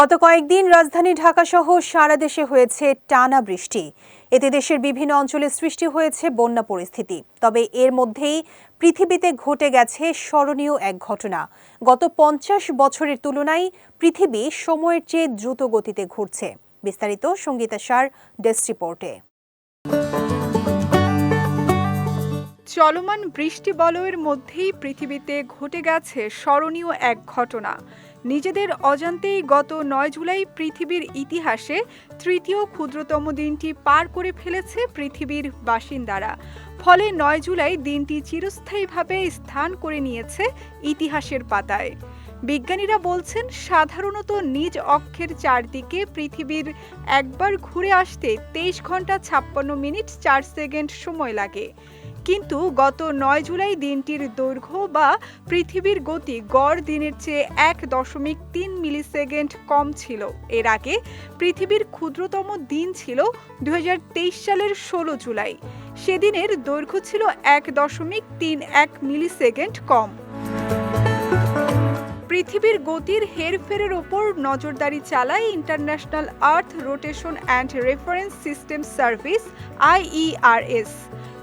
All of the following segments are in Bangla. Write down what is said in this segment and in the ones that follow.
গত কয়েকদিন রাজধানী ঢাকা সহ সারা দেশে হয়েছে টানা বৃষ্টি। এতে দেশের বিভিন্ন অঞ্চলে সৃষ্টি হয়েছে বন্যা পরিস্থিতি। তবে এর মধ্যেই পৃথিবীতে ঘটে গেছে স্মরণীয় এক ঘটনা। গত পঞ্চাশ বছরের তুলনায় পৃথিবী সময়ের চেয়ে দ্রুত গতিতে ঘুরছে। বিস্তারিত সঙ্গীতা সার, ডেস্ক রিপোর্টে। চলমান বৃষ্টি বলয়ের মধ্যেই পৃথিবীতে ঘটে গেছে স্মরণীয় এক ঘটনা। নিজেদের অজান্তেই গত নয় জুলাই পৃথিবীর ইতিহাসে তৃতীয় ক্ষুদ্রতম দিনটি পার করে ফেলেছে পৃথিবীর বাসিন্দারা। ফলে নয় জুলাই দিনটি চিরস্থায়ীভাবে স্থান করে নিয়েছে ইতিহাসের পাতায়। বিজ্ঞানীরা বলছেন, সাধারণত নিজ অক্ষের চারদিকে পৃথিবীর একবার ঘুরে আসতে তেইশ ঘণ্টা ছাপ্পান্ন মিনিট চার সেকেন্ড সময় লাগে। কিন্তু গত নয় জুলাই দিনটির দৈর্ঘ্য বা পৃথিবীর গতি গড় দিনের চেয়ে এক দশমিক তিন মিলিসেকেন্ড কম ছিল। এর আগে পৃথিবীর ক্ষুদ্রতম দিন ছিল দু হাজার তেইশ সালের ষোলো জুলাই। সেদিনের দৈর্ঘ্য ছিল এক দশমিক তিন এক মিলিসেকেন্ড কম। পৃথিবীর গতির হেরফেরের ওপর নজরদারি চালায় international earth rotation and reference system service IERS.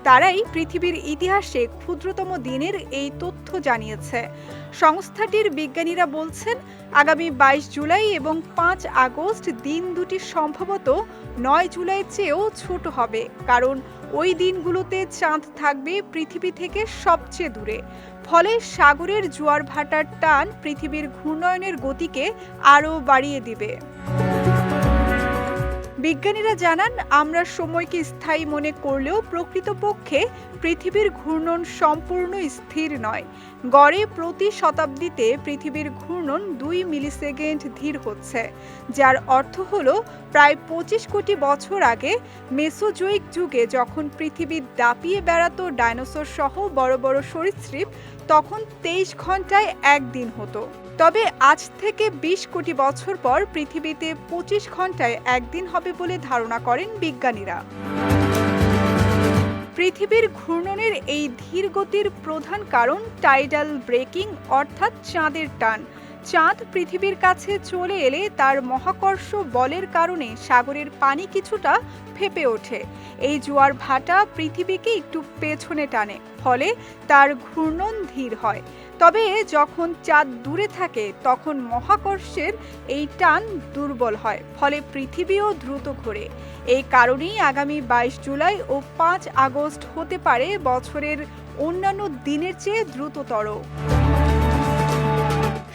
তারাই পৃথিবীর ইতিহাসে ক্ষুদ্রতম দিনের এই তথ্য জানিয়েছে। সংস্থাটির বিজ্ঞানীরা বলছেন, আগামী বাইশ জুলাই এবং পাঁচ আগস্ট দিন দুটি সম্ভবত নয় জুলাইয়ের চেয়েও ছোট হবে, কারণ ওই দিনগুলোতে চাঁদ থাকবে পৃথিবী থেকে সবচেয়ে দূরে। ফলে সাগরের জোয়ার ভাটার টান পৃথিবীর ঘূর্ণয়নের গতিকে আরও বাড়িয়ে দিবে। বিজ্ঞানীরা জানান, আমরা সময়কে স্থায়ী মনে করলেও প্রকৃতপক্ষে পৃথিবীর ঘূর্ণন সম্পূর্ণ স্থির নয়। গড়ে প্রতি শতাব্দীতে পৃথিবীর ঘূর্ণন দুই মিলিসেকেন্ড ধীর হচ্ছে, যার অর্থ হল প্রায় পঁচিশ কোটি বছর আগে মেসোজোয়িক যুগে যখন পৃথিবী দাপিয়ে বেড়াতো ডাইনোসর সহ বড় বড় সরীসৃপ, তখন তেইশ ঘন্টায় একদিন হতো। তবে আজ থেকে বিশ কোটি বছর পর পৃথিবীতে পঁচিশ ঘন্টায় একদিন হবে বলে ধারণা করেন বিজ্ঞানীরা। পৃথিবীর ঘূর্ণনের এই ধীর গতির প্রধান কারণ টাইডাল ব্রেকিং অর্থাৎ চাঁদের টান। চাঁদ পৃথিবীর কাছে চলে এলে তার মহাকর্ষ বলের কারণে সাগরের পানি কিছুটা ফেপে ওঠে। এই জোয়ার ভাটা পৃথিবীকে একটু পেছনে টানে, ফলে তার ঘূর্ণন ধীর হয়। তবে যখন চাঁদ দূরে থাকে, তখন মহাকর্ষের এই টান দুর্বল হয়, ফলে পৃথিবীও দ্রুত ঘোরে। এই কারণেই আগামী বাইশ জুলাই ও পাঁচ আগস্ট হতে পারে বছরের অন্যান্য দিনের চেয়ে দ্রুততর।